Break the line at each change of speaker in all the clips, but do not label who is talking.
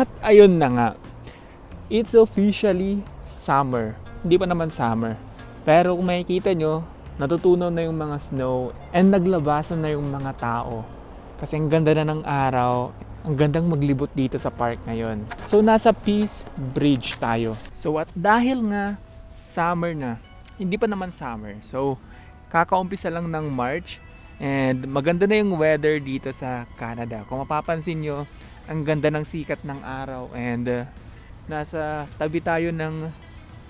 At ayun na nga, it's officially summer. Hindi pa naman summer. Pero kung makikita nyo, natutunaw na yung mga snow and naglabasan na yung mga tao. Kasi ang ganda na ng araw, ang gandang maglibot dito sa park ngayon. So nasa Peace Bridge tayo. So at dahil nga summer na, hindi pa naman summer. So kakaumpisa lang ng March and maganda na yung weather dito sa Canada. Kung mapapansin nyo, ang ganda ng sikat ng araw and uh, nasa tabi tayo ng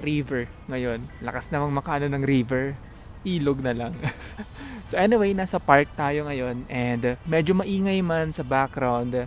river ngayon. Lakas namang makano ng river. Ilog na lang. so anyway, nasa park tayo ngayon and uh, medyo maingay man sa background uh,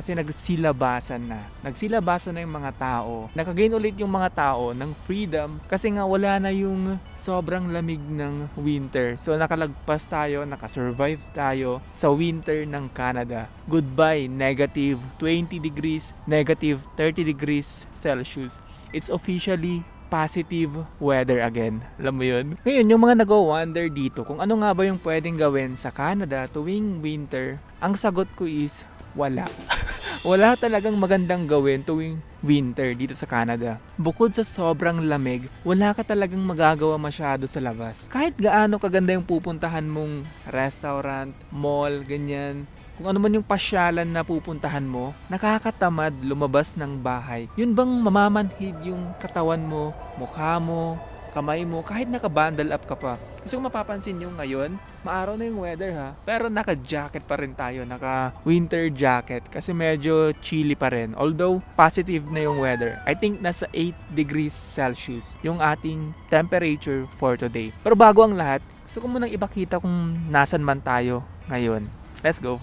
kasi nagsilabasan na. Nagsilabasan na yung mga tao. Nakagain ulit yung mga tao ng freedom kasi nga wala na yung sobrang lamig ng winter. So nakalagpas tayo, nakasurvive tayo sa winter ng Canada. Goodbye, negative 20 degrees, negative 30 degrees Celsius. It's officially positive weather again. Alam mo yun? Ngayon, yung mga nag-wonder dito kung ano nga ba yung pwedeng gawin sa Canada tuwing winter, ang sagot ko is wala. wala talagang magandang gawin tuwing winter dito sa Canada. Bukod sa sobrang lamig, wala ka talagang magagawa masyado sa labas. Kahit gaano kaganda yung pupuntahan mong restaurant, mall, ganyan, kung ano man yung pasyalan na pupuntahan mo, nakakatamad lumabas ng bahay. Yun bang mamamanhid yung katawan mo, mukha mo, kamay mo, kahit naka-bundle up ka pa. Kasi kung mapapansin nyo ngayon, maaraw na yung weather ha. Pero naka-jacket pa rin tayo, naka-winter jacket. Kasi medyo chilly pa rin. Although, positive na yung weather. I think nasa 8 degrees Celsius yung ating temperature for today. Pero bago ang lahat, gusto ko munang ipakita kung nasan man tayo ngayon. Let's go!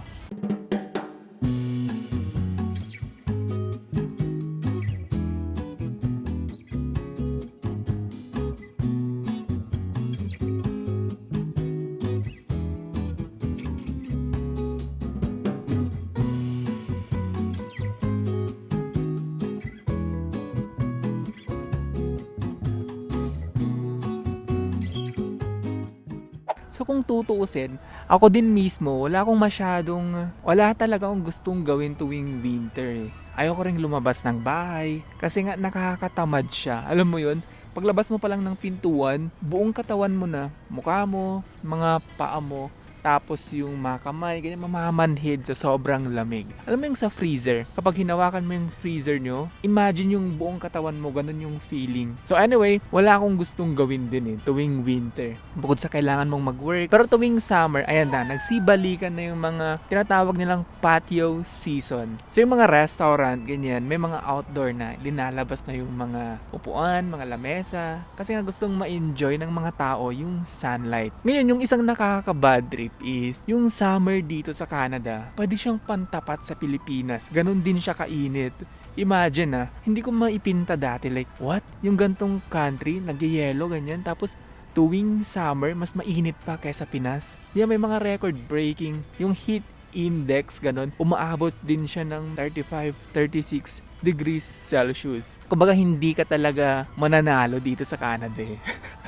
So kung tutuusin, ako din mismo, wala akong masyadong, wala talaga akong gustong gawin tuwing winter eh. Ayoko ring lumabas ng bahay kasi nga nakakatamad siya. Alam mo yun, paglabas mo pa lang ng pintuan, buong katawan mo na, mukha mo, mga paa mo, tapos yung mga kamay, ganyan mamamanhid sa sobrang lamig. Alam mo yung sa freezer, kapag hinawakan mo yung freezer nyo, imagine yung buong katawan mo, ganun yung feeling. So anyway, wala akong gustong gawin din eh, tuwing winter. Bukod sa kailangan mong mag-work. Pero tuwing summer, ayan na, nagsibalikan na yung mga tinatawag nilang patio season. So yung mga restaurant, ganyan, may mga outdoor na, linalabas na yung mga upuan, mga lamesa. Kasi nga gustong ma-enjoy ng mga tao yung sunlight. Ngayon, yung isang nakaka-bad trip is, yung summer dito sa Canada, pwede siyang pantapat sa Pilipinas. Ganon din siya kainit. Imagine na, hindi ko maipinta dati like, what? Yung gantong country, nagyayelo, ganyan. Tapos, tuwing summer, mas mainit pa kaysa Pinas. Yan, may mga record breaking. Yung heat index, ganon, umaabot din siya ng 35, 36 degrees Celsius. Kumbaga, hindi ka talaga mananalo dito sa Canada eh.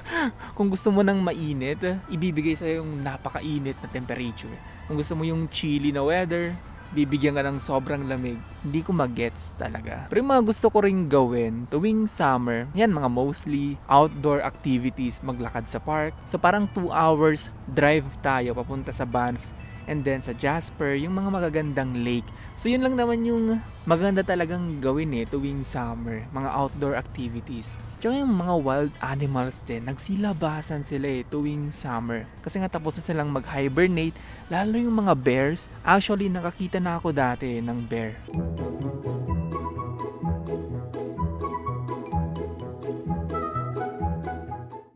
Kung gusto mo ng mainit, ibibigay sa'yo yung napakainit na temperature. Kung gusto mo yung chilly na weather, bibigyan ka ng sobrang lamig. Hindi ko magets talaga. Pero yung mga gusto ko ring gawin tuwing summer, yan mga mostly outdoor activities, maglakad sa park. So parang 2 hours drive tayo papunta sa Banff and then sa Jasper, yung mga magagandang lake. So yun lang naman yung maganda talagang gawin eh tuwing summer, mga outdoor activities. Tsaka yung mga wild animals din, nagsilabasan sila eh tuwing summer. Kasi nga tapos na silang mag-hibernate, lalo yung mga bears. Actually, nakakita na ako dati ng bear.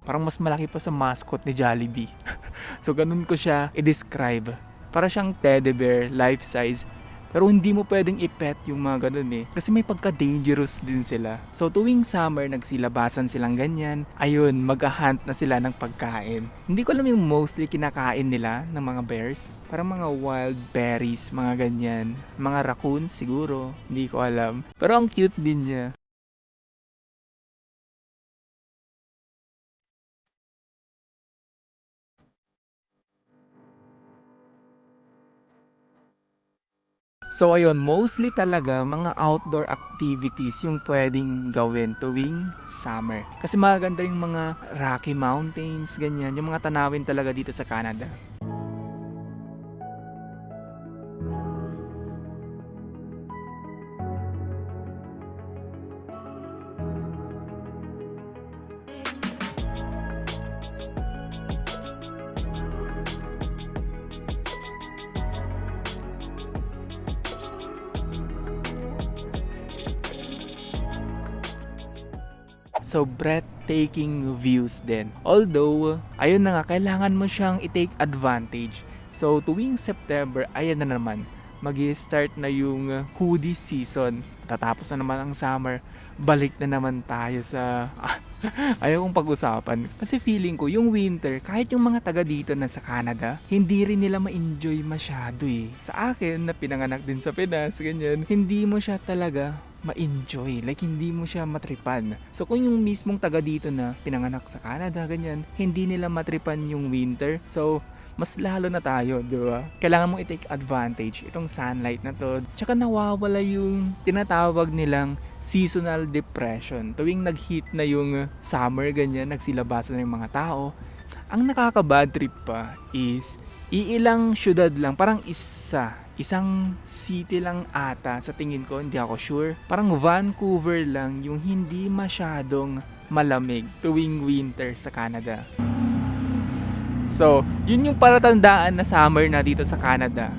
Parang mas malaki pa sa mascot ni Jollibee. so ganun ko siya i-describe. Para siyang teddy bear, life size. Pero hindi mo pwedeng ipet yung mga ganun eh. Kasi may pagka-dangerous din sila. So tuwing summer, nagsilabasan silang ganyan. Ayun, mag-hunt na sila ng pagkain. Hindi ko alam yung mostly kinakain nila ng mga bears. Parang mga wild berries, mga ganyan. Mga raccoons siguro. Hindi ko alam. Pero ang cute din niya. So ayun, mostly talaga mga outdoor activities yung pwedeng gawin tuwing summer. Kasi maganda yung mga Rocky Mountains, ganyan, yung mga tanawin talaga dito sa Canada. So, breathtaking views din. Although, ayun na nga, kailangan mo siyang i-take advantage. So, tuwing September, ayan na naman, mag start na yung hoodie season. Tatapos na naman ang summer. Balik na naman tayo sa... Ayaw kong pag-usapan. Kasi feeling ko, yung winter, kahit yung mga taga dito na sa Canada, hindi rin nila ma-enjoy masyado eh. Sa akin, na pinanganak din sa Pinas, ganyan, hindi mo siya talaga ma-enjoy. Like, hindi mo siya matripan. So, kung yung mismong taga dito na pinanganak sa Canada, ganyan, hindi nila matripan yung winter. So, mas lalo na tayo, di ba? Kailangan mong i-take advantage itong sunlight na to. Tsaka nawawala yung tinatawag nilang seasonal depression. Tuwing nag-hit na yung summer, ganyan, nagsilabasan na yung mga tao. Ang nakaka-bad trip pa is, iilang syudad lang, parang isa, isang city lang ata sa tingin ko, hindi ako sure. Parang Vancouver lang yung hindi masyadong malamig tuwing winter sa Canada. So, yun yung palatandaan na summer na dito sa Canada.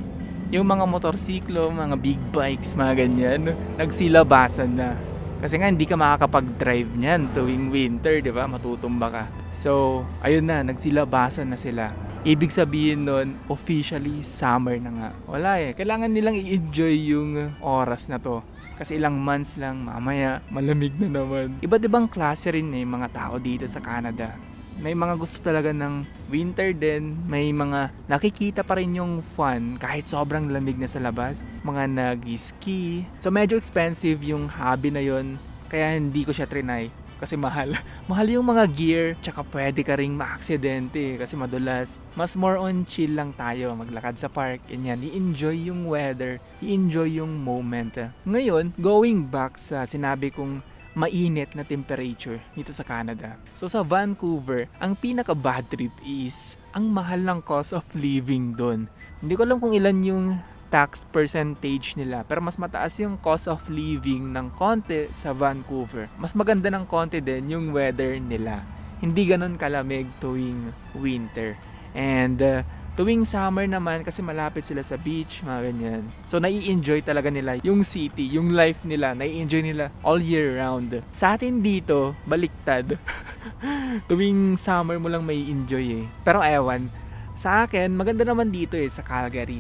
Yung mga motorsiklo, mga big bikes, mga ganyan, nagsilabasan na. Kasi nga hindi ka makakapag-drive niyan tuwing winter, 'di ba? Matutumba ka. So, ayun na, nagsilabasan na sila. Ibig sabihin nun, officially summer na nga. Wala eh. Kailangan nilang i-enjoy yung oras na to. Kasi ilang months lang, mamaya malamig na naman. Iba't ibang klase rin eh, mga tao dito sa Canada. May mga gusto talaga ng winter din. May mga nakikita pa rin yung fun kahit sobrang lamig na sa labas. Mga nag-ski. So medyo expensive yung hobby na yon Kaya hindi ko siya trinay. Kasi mahal. mahal yung mga gear. Tsaka pwede ka ring maaksidente kasi madulas. Mas more on chill lang tayo. Maglakad sa park. Ganyan. I-enjoy yung weather. I-enjoy yung moment. Ngayon, going back sa sinabi kong mainit na temperature dito sa Canada. So sa Vancouver, ang pinaka bad trip is ang mahal ng cost of living doon. Hindi ko alam kung ilan yung tax percentage nila pero mas mataas yung cost of living ng konti sa Vancouver. Mas maganda ng konti din yung weather nila. Hindi ganun kalamig tuwing winter. And uh, Tuwing summer naman, kasi malapit sila sa beach, mga ganyan. So, nai-enjoy talaga nila yung city, yung life nila, nai-enjoy nila all year round. Sa atin dito, baliktad. Tuwing summer mo lang may enjoy eh. Pero ewan, sa akin, maganda naman dito eh, sa Calgary.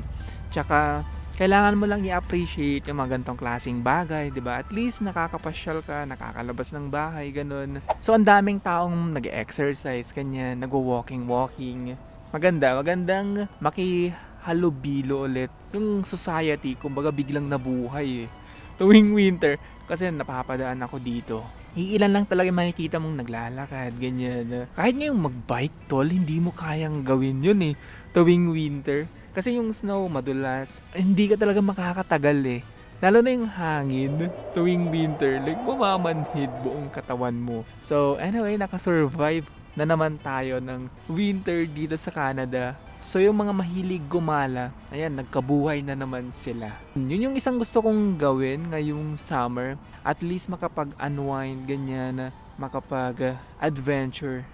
Tsaka, kailangan mo lang i-appreciate yung mga gantong klaseng bagay, 'di ba? At least nakakapasyal ka, nakakalabas ng bahay, ganun. So ang daming taong nag-exercise kanyan, nagwo-walking walking. Maganda, magandang makihalubilo ulit yung society, kumbaga biglang nabuhay eh. Tuwing winter, kasi napapadaan ako dito. Iilan lang talaga yung makikita mong naglalakad, ganyan. Kahit ngayong magbike tol, hindi mo kayang gawin yun eh. Tuwing winter. Kasi yung snow madulas, hindi ka talaga makakatagal eh. Lalo na yung hangin tuwing winter, like mamamanhid buong katawan mo. So anyway, nakasurvive na naman tayo ng winter dito sa Canada. So yung mga mahilig gumala, ayan, nagkabuhay na naman sila. Yun yung isang gusto kong gawin ngayong summer. At least makapag-unwind, ganyan, makapag-adventure